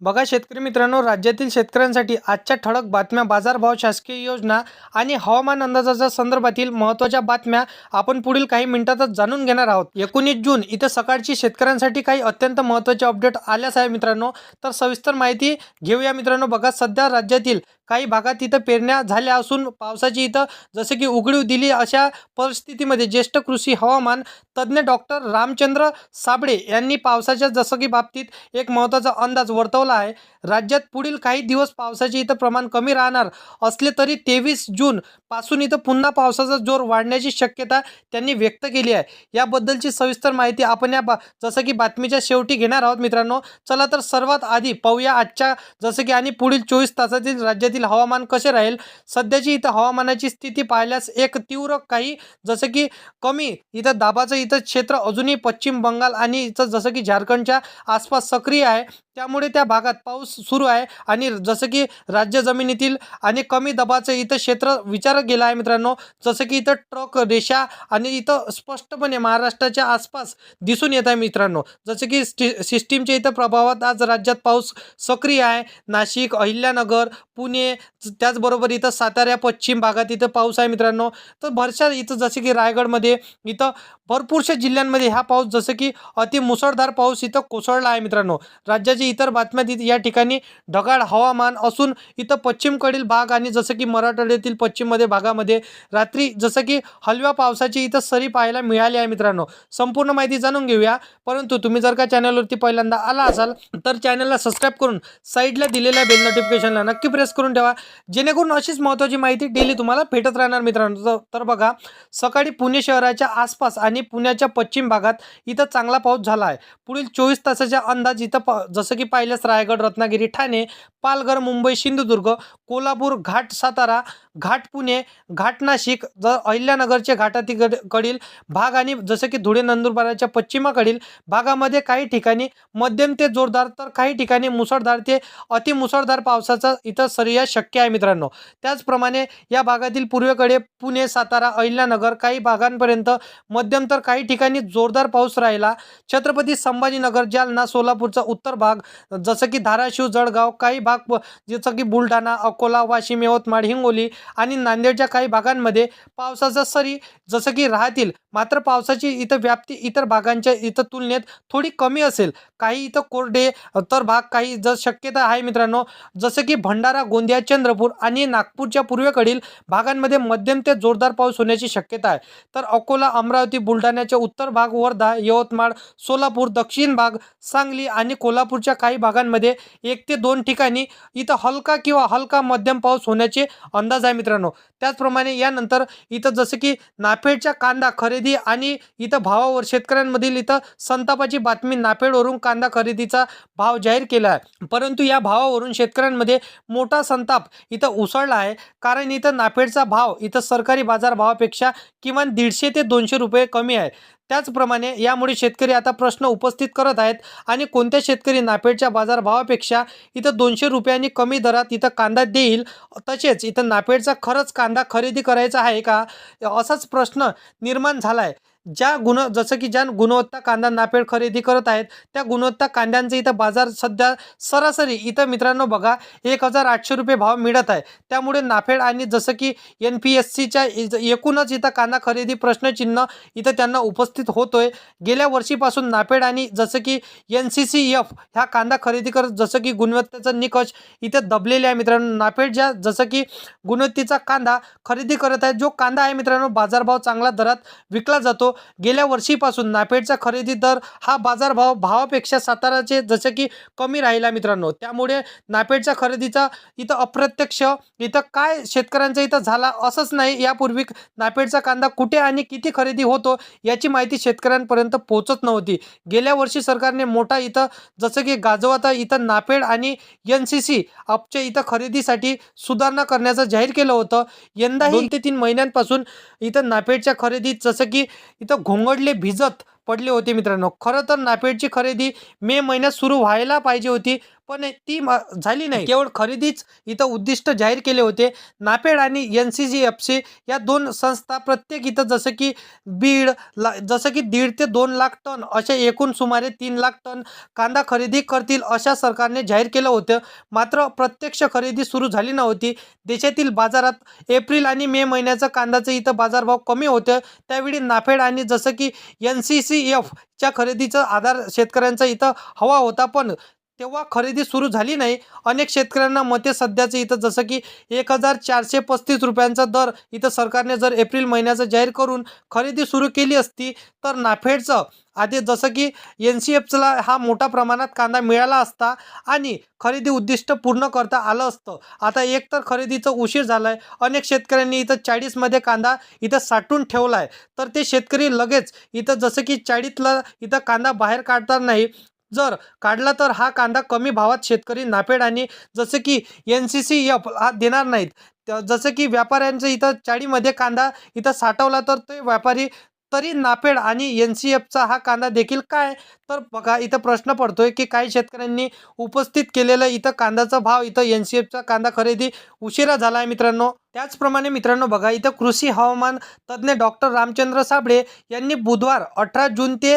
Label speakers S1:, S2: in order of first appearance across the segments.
S1: बघा शेतकरी मित्रांनो राज्यातील शेतकऱ्यांसाठी आजच्या ठळक बातम्या बाजारभाव शासकीय योजना आणि हवामान अंदाजाच्या संदर्भातील महत्त्वाच्या बातम्या आपण पुढील काही मिनिटातच जाणून घेणार आहोत. एकोणीस जून इथं सकाळची शेतकऱ्यांसाठी काही अत्यंत महत्त्वाचे अपडेट आल्याच आहे मित्रांनो. तर सविस्तर माहिती घेऊया मित्रांनो. बघा सध्या राज्यातील काही भागात इथं पेरण्या झाल्या असून पावसाची इथं जसे की उघडीव दिली अशा परिस्थितीमध्ये ज्येष्ठ कृषी हवामान तज्ज्ञ डॉक्टर रामचंद्र साबळे यांनी पावसाच्या जसं की बाबतीत एक महत्त्वाचा अंदाज वर्तवला आहे. राज्यात पुढील काही दिवस पावसाचे इथं प्रमाण कमी राहणार असले तरी तेवीस जून पासून इथं पुन्हा पावसाचा जोर वाढण्याची शक्यता त्यांनी व्यक्त केली आहे. याबद्दलची सविस्तर माहिती आपण या बा जसं की बातमीच्या शेवटी घेणार आहोत मित्रांनो. चला तर सर्वात आधी पाहूया आजच्या जसं की आणि पुढील चोवीस तासातील राज्यातील हवामान कसे राहील. सध्याची इथं हवामानाची स्थिती पाहिल्यास एक तीव्र काही जसं की कमी इथं दाबाचं इथं क्षेत्र अजूनही पश्चिम बंगाल आणि इथं जसं की झारखंडच्या आसपास सक्रिय आहे. त्यामुळे त्या भागात पाऊस सुरू आहे आणि जसं की राज्य जमिनीतील आणि कमी दबाचं इथं क्षेत्र विचार गेला आहे मित्रांनो. जसं की इथं ट्रक रेषा आणि इथं स्पष्टपणे महाराष्ट्राच्या आसपास दिसून येत आहे मित्रांनो. जसं की सिस्टीमच्या इथं प्रभावात आज राज्यात पाऊस सक्रिय आहे. नाशिक अहिल्यानगर पुणे त्याचबरोबर इथं सातारा पश्चिम भागात इथं पाऊस आहे मित्रांनो. तर भरशा इथं जसे की रायगडमध्ये इथं भरपूरशा जिल्ह्यांमध्ये हा पाऊस जसं की अति मुसळधार पाऊस इथं कोसळला आहे मित्रांनो. राज्याच्या इतर बातम्यात इथं या ठिकाणी ढगाळ हवामान असून इथं पश्चिमकडील भाग आणि जसं की मराठवाड्यातील पश्चिममध्ये भागामध्ये रात्री जसं की हलव्या पावसाची इथं सरी पाहायला मिळाली आहे मित्रांनो. संपूर्ण माहिती जाणून घेऊया. परंतु तुम्ही जर का चॅनलवरती पहिल्यांदा आला असाल तर चॅनलला सबस्क्राईब करून साईडला दिलेल्या बेल नोटिफिकेशनला नक्की प्रेस करून ठेवा. जेणेकरून अशीच महत्त्वाची माहिती डेली तुम्हाला भेटत राहणार मित्रांनो. तर- बघा सकाळी पुणे शहराच्या आसपास आणि पुण्याच्या पश्चिम भागात इथं चांगला पाऊस झाला आहे. पुढील चोवीस तासाच्या अंदाज इथं प जसं की पाहिल्यास रायगड रत्नागिरी ठाणे पालघर मुंबई सिंधुदुर्ग कोल्हापूर घाट सातारा घाट पुणे घाट नाशिक ज अहिल्यानगरचे घाटातील कडील भाग आणि जसं की धुळे नंदुरबाराच्या पश्चिमाकडील भागामध्ये काही ठिकाणी मध्यम ते जोरदार तर काही ठिकाणी मुसळधार ते अतिमुसळधार पावसाचा इथं सरिया शक्य आहे मित्रांनो. त्याचप्रमाणे या भागातील पूर्वेकडे पुणे सातारा अहिल्यानगर काही भागांपर्यंत मध्यम तर काही ठिकाणी जोरदार पाऊस राहिला. छत्रपती संभाजीनगर जालना सोलापूरचा उत्तर भाग जसं की धाराशिव जळगाव काही भाग जसं की बुलढाणा अकोला वाशिम यवतमाळ हिंगोली आणि नांदेडच्या काही भागांमध्ये पावसाचा सरी जसं की राहतील मात्र पावसाची इथं व्याप्ती इतर भागांच्या इथं तुलनेत थोडी कमी असेल. काही इथं कोरडे तर भाग काही जर शक्यता आहे मित्रांनो जसं की भंडारा गोंदिया चंद्रपूर आणि नागपूरच्या पूर्वेकडील भागांमध्ये मध्यम ते जोरदार पाऊस होण्याची शक्यता आहे. तर अकोला अमरावती बुलढाण्याच्या उत्तर भाग वर्धा यवतमाळ सोलापूर दक्षिण भाग सांगली आणि कोल्हापूरच्या काही भागांमध्ये एक ते दोन ठिकाणी आणि इथं हलका किंवा हलका मध्यम पाऊस होण्याचे अंदाज आहे मित्रांनो. त्याचप्रमाणे यानंतर इथं जसं की नाफेडच्या कांदा खरेदी आणि इथं भावावर शेतकऱ्यांमधील इथं संतापाची बातमी नाफेडवरून कांदा खरेदीचा भाव जाहीर केला आहे. परंतु या भावावरून शेतकऱ्यांमध्ये मोठा संताप इथं उसळला आहे. कारण इथं नाफेडचा भाव इथं सरकारी बाजार भावापेक्षा किमान दीडशे ते दोनशे रुपये कमी आहे. त्याचप्रमाणे यामुळे शेतकरी आता प्रश्न उपस्थित करत आहेत आणि कोणत्या शेतकरी नाफेडच्या बाजारभावापेक्षा इथं दोनशे रुपयांनी कमी दरात इथं कांदा देईल तसेच इथं नाफेडचा खरंच कांदा खरेदी करायचा आहे का? असाच प्रश्न निर्माण झाला आहे ज्या गुण जसं की ज्या गुणवत्ता कांदा नाफेड खरेदी करत आहेत त्या गुणवत्ता कांद्यांचे इथं बाजार सध्या सरासरी इथं मित्रांनो बघा एक हजार आठशे रुपये भाव मिळत आहे. त्यामुळे नाफेड आणि जसं की एन पी एस सीच्या एकूणच इथं कांदा खरेदी प्रश्नचिन्ह इथं त्यांना उपस्थित होतोय. गेल्या वर्षीपासून नाफेड आणि जसं की एन सी सी एफ ह्या कांदा खरेदी करत जसं की गुणवत्तेचा निकष इथं दबलेले आहे मित्रांनो. नाफेड ज्या जसं की गुणवत्तेचा कांदा खरेदी करत आहे जो कांदा आहे मित्रांनो बाजारभाव चांगला दरात विकला जातो. गेल्या वर्षीपासून नाफेडचा खरेदी दर हा बाजारभाव भावापेक्षा साताराचे जसं की कमी राहिला मित्रांनो. त्यामुळे नाफेडच्या खरेदीचा इथं अप्रत्यक्ष इथं काय शेतकऱ्यांचा इथं झाला असंच नाही यापूर्वी नाफेडचा कांदा कुठे आणि किती खरेदी होतो याची माहिती शेतकऱ्यांपर्यंत पोहोचत नव्हती. गेल्या वर्षी सरकारने मोठा इथं जसं की गाजवाता इथं नाफेड आणि एन सी सी अपच्या इथं खरेदीसाठी सुधारणा करण्याचं जाहीर केलं होतं. यंदा दोन ते तीन महिन्यांपासून इथं नाफेडच्या खरेदीत जसं की इथं घोंगडले भिजत पडले होते मित्रांनो. खरं तर नाफेडची खरेदी मे महिन्यात सुरू व्हायला पाहिजे होती. पण ती म- झाली नाही. केवळ खरेदीच इथं उद्दिष्ट जाहीर केले होते. नाफेड आणि N C G F C या दोन संस्था प्रत्येक इथं जसं की बीड ला जसं की दीड ते दोन लाख टन असे एकूण सुमारे तीन लाख टन कांदा खरेदी करतील अशा सरकारने जाहीर केलं होतं. मात्र प्रत्यक्ष खरेदी सुरू झाली नव्हती. देशातील बाजारात एप्रिल आणि मे महिन्याचं कांद्याचं इथं बाजारभाव कमी होतं. त्यावेळी नाफेड आणि जसं की एन सी सी एफच्या खरेदीचा आधार शेतकऱ्यांचा इथं हवा होता. पण तेव्हा खरेदी सुरू झाली नाही. अनेक शेतकऱ्यांना मते सध्याचं इथं जसं की एक हजार चारशे पस्तीस रुपयांचा दर इथं सरकारने जर एप्रिल महिन्याचं जाहीर करून खरेदी सुरू केली असती तर नाफेडचं आधी जसं की एन सी एफला हा मोठ्या प्रमाणात कांदा मिळाला असता आणि खरेदी उद्दिष्ट पूर्ण करता आलं असतं. आता एक तर खरेदीचं उशीर झाला आहे अनेक शेतकऱ्यांनी इथं चाळीसमध्ये कांदा इथं साठवून ठेवला आहे तर ते शेतकरी लगेच इथं जसं की चाळीतला इथं कांदा बाहेर काढतात नाही जर काढला तर हा कांदा कमी भावात शेतकरी नाफेड आणि जसं की एन सी सी एफ हा देणार नाहीत. जसं की व्यापाऱ्यांचं इथं चाळीमध्ये कांदा इथं साठवला तर ते व्यापारी तरी नापेड आणि एन सी एफचा हा कांदा देखील काय? तर बघा इथं प्रश्न पडतोय की काही शेतकऱ्यांनी उपस्थित केलेलं इथं कांद्याचा भाव इथं एन सी एफचा कांदा खरेदी उशिरा झाला आहे मित्रांनो. त्याचप्रमाणे मित्रांनो बघा इथं कृषी हवामान तज्ज्ञ डॉक्टर रामचंद्र साबळे यांनी बुधवार अठरा जून ते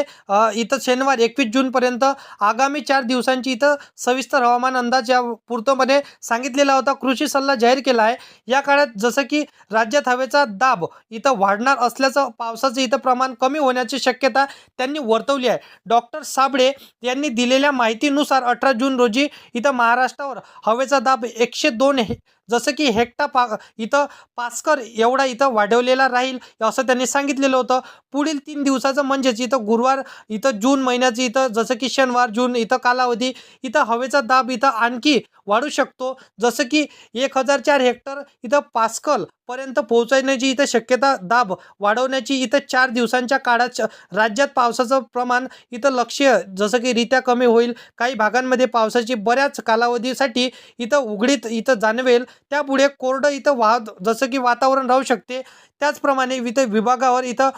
S1: इथं शनिवार एकवीस जूनपर्यंत आगामी चार दिवसांची इथं सविस्तर हवामान अंदाज या पूर्तपणे सांगितलेला होता. कृषी सल्ला जाहीर केला आहे. या काळात जसं की राज्यात हवेचा दाब इथं वाढणार असल्याचं पावसाचं इथं प्रमाण कमी होण्याची शक्यता त्यांनी वर्तवली आहे. डॉक्टर साबळे यांनी दिलेल्या माहितीनुसार अठरा जून रोजी इथं महाराष्ट्रावर हवेचा दाब एकशे दोन हे जसं की हेक्टा पा इथं पास्कर एवढा इथं वाढवलेला राहील असं त्यांनी सांगितलेलं होतं. पुढील तीन दिवसाचं म्हणजेच इथं गुरुवार इथं जून महिन्याचं इथं जसं की शनिवार जून इथं कालावधी इथं हवेचा दाब इथं आणखी वाढू शकतो. जसं की एक हजार चार हेक्टर इथं पास्कल पर्यंत पोहोचण्याची इथं शक्यता दाब वाढवण्याची इथं चार दिवसांच्या काळात राज्यात पावसाचं प्रमाण इथं लक्ष्य जसं की रित्या कमी होईल काही भागांमध्ये पावसाची बऱ्याच कालावधीसाठी इथं उघडीत इथं जाणवेल. त्यापुढे कोरडं इथं वाहत जसं की वातावरण राहू शकते. त्याचप्रमाणे इथं विभागावर इथं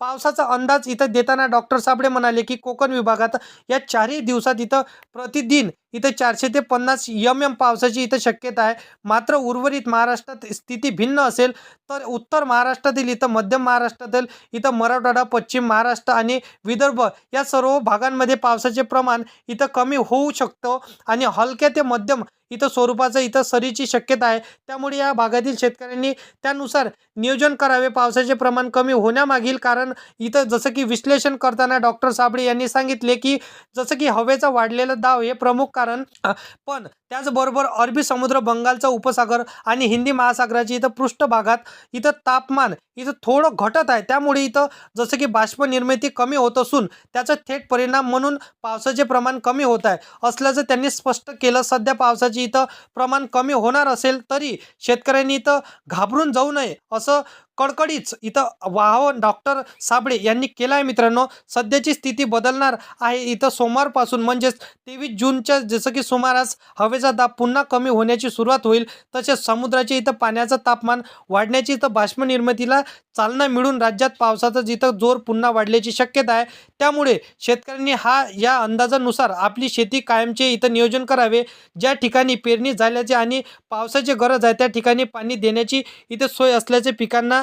S1: पावसाचा अंदाज इथं देताना डॉक्टर साबळे म्हणाले की कोकण विभागात या चारही दिवसात इथं प्रतिदिन इथं चारशे ते पन्नास यम एम पावसाची इथं शक्यता आहे. मात्र उर्वरित महाराष्ट्रात स्थिती भिन्न असेल तर उत्तर महाराष्ट्रातील इथं मध्य महाराष्ट्रातील इथं मराठवाडा पश्चिम महाराष्ट्र आणि विदर्भ या सर्व भागांमध्ये पावसाचे प्रमाण इथं कमी होऊ शकतं आणि हलक्या ते मध्यम इथं स्वरूपाचं इथं सरीची शक्यता आहे. त्यामुळे या भागातील शेतकऱ्यांनी त्यानुसार नियोजन करावे. पावसाचे प्रमाण कमी होण्यामागील कारण इथं जसं की विश्लेषण करताना डॉक्टर साबळे यांनी सांगितले की जसं की हवेचा वाढलेला दाव हे प्रमुख कारण पण त्याचबरोबर अरबी समुद्र बंगालचा उपसागर आणि हिंदी महासागराची इथं पृष्ठभागात इथं तापमान इथं थोडं घटत आहे. त्यामुळे इथं जसं की बाष्प निर्मिती कमी होत असून त्याचा थेट परिणाम म्हणून पावसाचे प्रमाण कमी होत आहे. असल्याचं त्यांनी स्पष्ट केलं. सध्या पावसाचे इथं प्रमाण कमी होणार असेल तरी शेतकऱ्यांनी इथं घाबरून जाऊ नये असं कडकडीच इथं वाहन डॉक्टर साबळे यांनी केला आहे मित्रांनो. सध्याची स्थिती बदलणार आहे इथं सोमवारपासून म्हणजेच तेवीस जूनच्या जसं की सुमारास हवेचा दाब पुन्हा कमी होण्याची सुरुवात होईल तसेच समुद्राचे इथं पाण्याचं तापमान वाढण्याची इथं बाष्प निर्मितीला चालना मिळून राज्यात पावसाचा जिथं जोर पुन्हा वाढल्याची शक्यता आहे त्यामुळे शेतकऱ्यांनी हा या अंदाजानुसार आपली शेती कायमचे इथं नियोजन करावे. ज्या ठिकाणी पेरणी झाल्याचे आणि पावसाची गरज आहे त्या ठिकाणी पाणी देण्याची इथे सोय असल्याचे पिकांना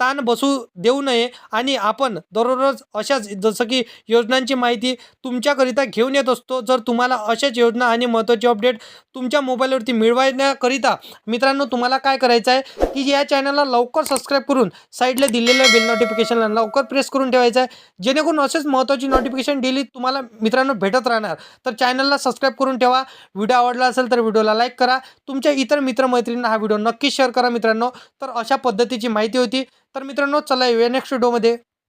S1: ताण बसू देऊ नये आणि आपण दररोज अशाच जसं की योजनांची माहिती तुमच्याकरिता घेऊन येत असतो. जर तुम्हाला अशाच योजना आणि महत्त्वाची अपडेट तुमच्या मोबाईलवरती मिळवण्याकरिता मित्रांनो तुम्हाला काय करायचं आहे की या चॅनलला लवकर सबस्क्राईब करून साईडला दिलेल्या बेल नोटिफिकेशनला लवकर प्रेस करून ठेवायचं आहे. जेणेकरून असेच महत्त्वाची नोटिफिकेशन डेली तुम्हाला मित्रांनो भेटत राहणार. तर चॅनलला सबस्क्राईब करून ठेवा. व्हिडिओ आवडला असेल तर व्हिडिओला लाईक करा. तुमच्या इतर मित्रमैत्रिणींना हा व्हिडिओ नक्की शेअर करा मित्रांनो. तर अशा पद्धतीची माहिती होती. तर मित्रांनो चला येऊया नेक्स्ट व्हिडिओमध्ये